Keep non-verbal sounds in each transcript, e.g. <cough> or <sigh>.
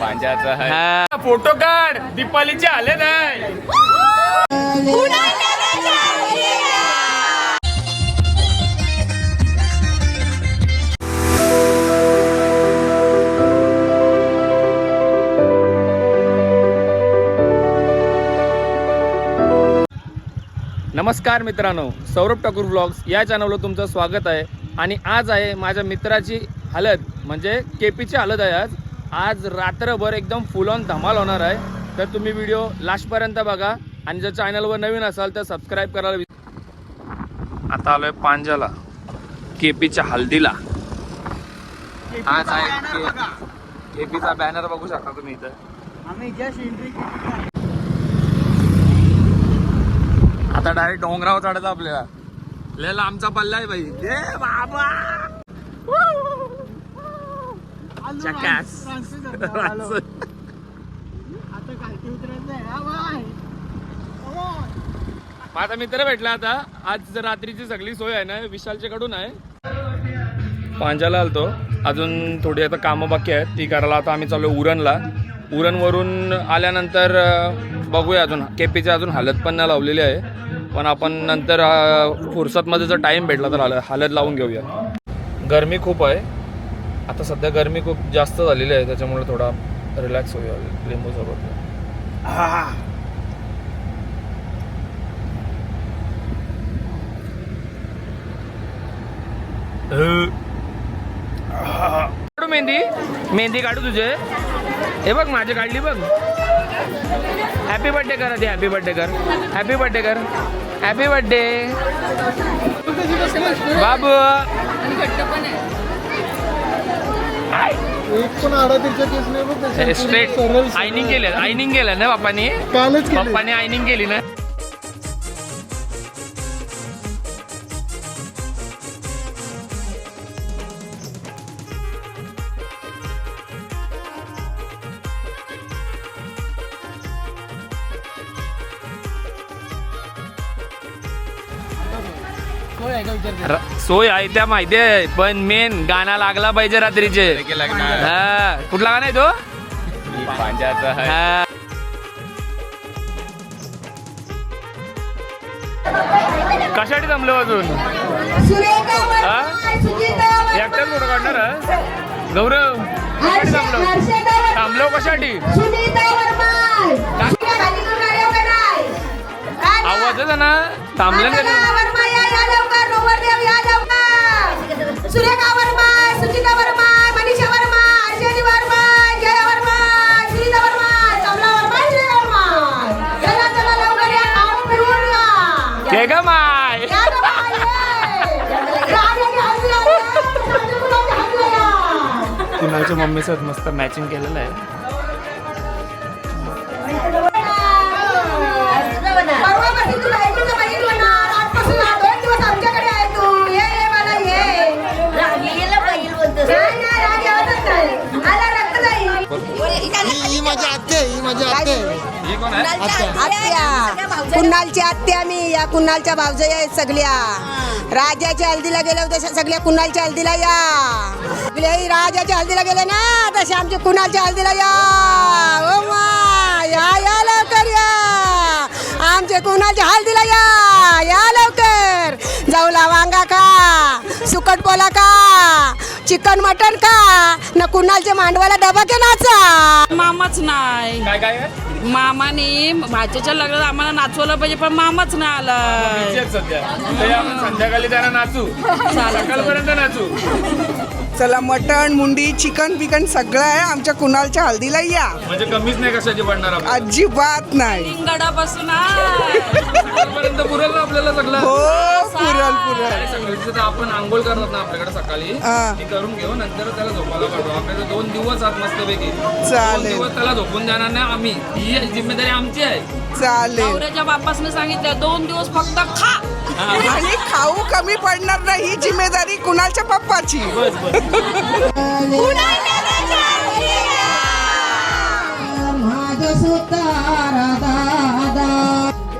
पांजाचा हा. फोटो काढ. दीपालीचे आले नाही. नमस्कार मित्रांनो सौरभ ठाकूर ब्लॉग्स या चॅनलवर तुमचं स्वागत आहे. आणि आज आहे माझ्या मित्राची हलत म्हणजे केपीची हलत आहे आज. आज रात्रभर एकदम फुल ऑन धमाल होणार आहे. तर तुम्ही व्हिडिओ लास्टपर्यंत बघा. आणि जर चॅनलवर नवीन असाल तर सबस्क्राईब करायला आता आलोय पांजाला केपीच्या हल्दीला. आज आहे केपीचा बॅनर बघू शकता तुम्ही इथं. आम्ही जस्ट एंट्री आता डायरेक्ट डोंगरावर चढायचं आपल्याला. लय लांबचा पल्ला आहे बाई. बाबा! <laughs> आता हा माझा मित्र भेटला आता. आज रात्रीची सगळी सोय आहे ना विशालच्या कडून आहे. पांजाला आलतो. अजून थोडी आता कामं बाकी आहेत. ती करायला आता आम्ही चालू उरणला. उरणवरून आल्यानंतर बघूया अजून. केपीची अजून हालत पण नाही लावलेली आहे. पण आपण नंतर फुरसतमध्ये जर टाईम भेटला तर हाल हालत लावून घेऊया. गरमी खूप आहे. आता सध्या गरमी खूप जास्त झालेली आहे त्याच्यामुळे थोडा रिलॅक्स होऊया लिंबू सोबत. काढू मेहंदी? मेहंदी काढू तुझे? हे बघ माझी काढली बघ. हॅपी बर्थडे कर आधी हॅपी बर्थडे कर. हॅपी बर्थडे कर. हॅपी बर्थडे बाबू. एक पण आडातीच्या केस नाही बघ स्ट्रेट सरळ आयनिंग केलं आयनिंग केलं ना बाप्पानी कालच केले बाप्पाने आयनिंग केली ना? सोय आहे त्या माहिती आहे पण मेन गाणं लागला पाहिजे रात्रीचे. हा कुठला गाणं आहे तो? हा. कशासाठी जमलो अजून? हा? एकटाच फोटो काढणार? गौरव थांबलो? थांबलो कशासाठी? आवाजच आहे ना. थांबलं या का माय कुणालच्या मस्त मॅचिंग केलेलं आहे आत्या. कुणालची आत्या मी? या कुणालच्या भावजया आहेत सगळ्या. राजाच्या हल्दीला गेल्या होत्या तशा सगळ्या कुणालच्या हल्दीला या. ही राजाच्या हल्दीला गेले ना तसे आमच्या कुणालच्या हल्दीला या. ओ मा, या या लवकर या. आमचे कुणालच्या हल्दीला या. या लवकर. जाऊला वांगा का? सुकट पोला का चिकन मटन का न कुणालच्या मांडवाला डबा के नाचा मामाच नाही. काय काय आहे? मामाने भाच्याच्या लग्नात आम्हाला नाचवलं पाहिजे पण मामाच नाही आला. सध्या. आपण संध्याकाळी त्यांना नाचू. सकाळपर्यंत नाचू. चला मटण मुंडी चिकन बिकन सगळं आहे. आमच्या कुणालच्या हल्दीला या. म्हणजे कमीच नाही कशाची पडणार आपण अजिबात नाही. गडापासून सकाळपर्यंत पुरेल ना आपल्याला सगळं? हो. आणि आपण आंघोळ करतात ना आपल्याकडे सकाळी. हा. ती करून घेऊ नंतर त्याला झोपायला पाठवू आपल्याला दोन दिवस आत मस्तपैकी. दोन चालेल. दिवस त्याला झोपून देणार नाही आम्ही. ही जिम्मेदारी आमची आहे. चालेल. नवऱ्याच्या बापासने सांगितलं दोन दिवस फक्त खा. आणि खाऊ कमी पडणार नाही ही जिम्मेदारी कुणालच्या पप्पाची? बस बस.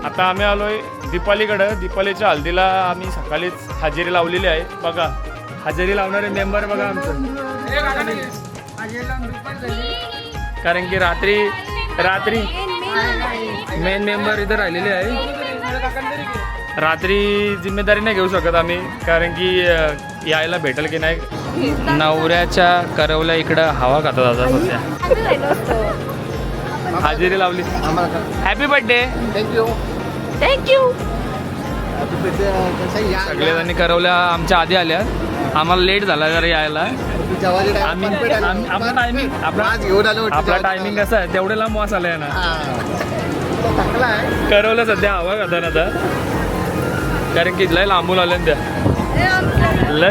आता आम्ही आलोय दीपालीकडं दीपालीच्या हल्दीला आम्ही सकाळीच हजेरी लावलेली आहे. बघा हजेरी लावणारे मेंबर बघा आमचं. कारण की रात्री रात्री मेन मेंबर इथं राहिलेले आहे. रात्री जिम्मेदारी नाही घेऊ शकत आम्ही कारण की यायला भेटेल की नाही. नवऱ्याच्या करवल्या इकडं हवा खातात आता सध्या. हाजेरी लावली. Happy birthday thank you thank you सगळेजणी करवल्या आमच्या आधी आल्या. आम्हाला लेट झाला जरा यायला. आम्ही आम्ही- आपला टायमिंग आपला आलो आपला टायमिंग कसा आहे? तेवढे लांब वास आलाय ना. करवलं सध्या हवा खातात आता. कारण की लय लांबून आल्या ना त्या. लय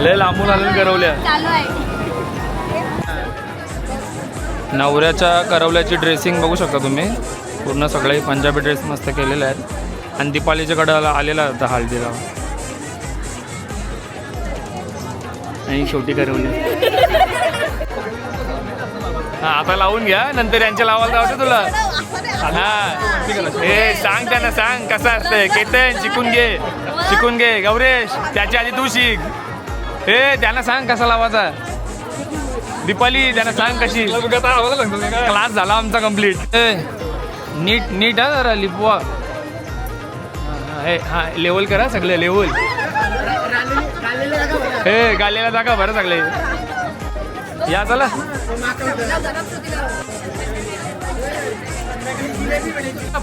लय लांबून आल्या ना करवल्या. नवऱ्याच्या करवल्याची ड्रेसिंग बघू शकता तुम्ही. पूर्ण सगळे पंजाबी ड्रेस मस्त केलेले आहेत. आणि दीपालीच्या कडाला आलेला होता हळदीला. आणि शेवटी करवली हा आता लावून घ्या नंतर यांच्या लावायला जावं तुला. हा. ए सांग त्यांना सांग कसं असतंय? केतन शिकून घे. शिकून घे. गौरेश त्याच्या आधी तू शिक. ए त्यांना सांग कसा लावायचा. दीपाली त्यांना सांग कशी. क्लास झाला आमचा कंप्लीट नीट नीट हा जरा लिपवा हा, हे, लेवल करा सगळे लेवल. हे गालेला जागा बरं सगळे. या चला.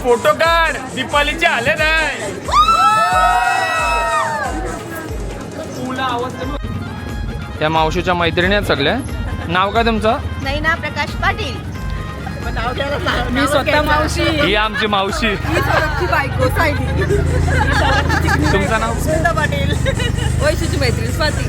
फोटो काढ दीपालीचे आले नाही. त्या मावशीच्या मैत्रिणी आहेत सगळ्या नाव काय तुमचं? नैना प्रकाश पाटील. मी स्वतः मावशी. ही आमची मावशी. बायको सायली. तुमचं नाव? पाटील. वैशूची मैत्रीण स्वाती.